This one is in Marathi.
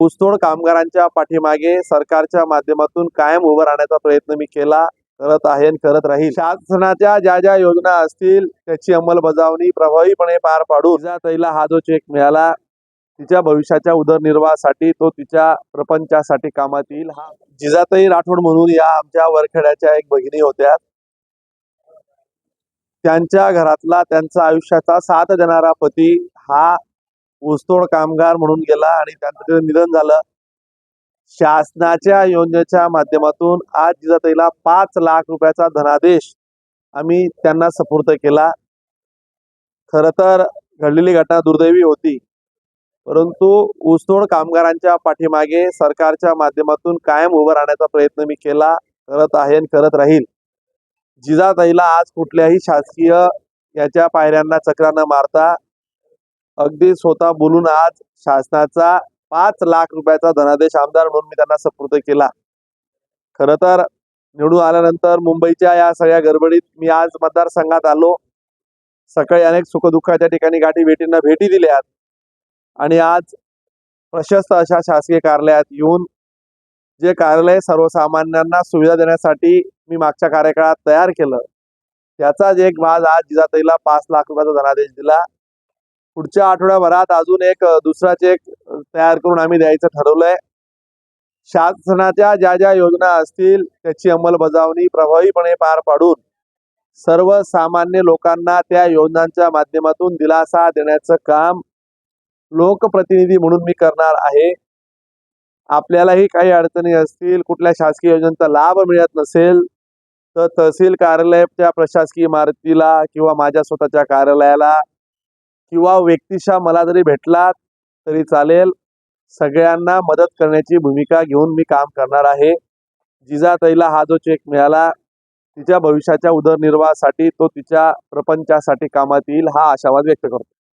ऊसतोड कामगारांच्या पाठीमागे सरकारच्या माध्यमातून कायम उभं राहण्याचा प्रयत्न मी केला करत आहे आणि करत राहील. शासनाच्या ज्या ज्या योजना असतील त्याची अंमलबजावणी प्रभावीपणे पार पाडून तैला हा जो चेक मिळाला तिच्या भविष्याच्या उदरनिर्वाहासाठी तो तिच्या प्रपंचासाठी कामात येईल. हा जिजाताई राठोड म्हणून या आमच्या वरखेड्याच्या एक भगिनी होत्या. त्यांच्या घरातला त्यांचा आयुष्याचा साथ देणारा पती हा ऊसतोड कामगार म्हणून गेला आणि त्यांचं निधन झालं. शासनाच्या योजनेच्या माध्यमातून आज जिजाताईला पाच लाख रुपयाचा धनादेश आम्ही त्यांना सपूर्द केला. खर तर घडलेली घटना दुर्दैवी होती. परंतु ऊसतोड कामगारांच्या पाठीमागे सरकारच्या माध्यमातून कायम उभं राहण्याचा प्रयत्न मी केला. करत आहे आणि करत राहील. जिजाताईला आज कुठल्याही शासकीय याच्या पायऱ्यांना चक्रा न मारता अगदी स्वतः बोलून आज शासनाचा पाच लाख रुपयाचा धनादेश आमदार म्हणून मी त्यांना सपूर्द केला. खर तर निवडून आल्यानंतर मुंबईच्या या सगळ्या गडबडीत मी आज मतदारसंघात आलो. सकाळी अनेक सुखदुःखाच्या ठिकाणी गाठी भेटींना भेटी दिल्यात. आणि आज प्रशस्त अशा शासकीय कार्यालयात येऊन जे कार्यालय सर्वसामान्यांना सुविधा देण्यासाठी मी मागच्या कार्यकाळात तयार केलं. त्याचाच एक भाग आज जिजाताईला पाच लाख रुपयाचा धनादेश दिला. पुढच्या आठवड्याभरात अजून एक दुसरा चेक तयार करून आम्ही द्यायचं ठरवलंय. शासनाच्या ज्या ज्या योजना असतील त्याची अंमलबजावणी प्रभावीपणे पार पाडून सर्वसामान्य लोकांना त्या योजनांच्या माध्यमातून दिलासा देण्याचं काम लोकप्रतिनिधी म्हणून मी करणार आहे. आपल्यालाही काही अडचणी असतील कुठल्या शासकीय योजनांचा लाभ मिळत नसेल तर तहसील कार्यालयाच्या प्रशासकीय इमारतीला किंवा माझ्या स्वतःच्या कार्यालयाला किंवा व्यक्तिशा मला जरी भेटलात तरी चालेल. सगळ्यांना मदत करण्याची भूमिका घेऊन मी काम करणार आहे. जिजाताईला हा जो चेक मिळाला तिच्या भविष्याच्या उदरनिर्वाहासाठी तो तिच्या प्रपंचासाठी कामात येईल हा आशावाद व्यक्त करतो.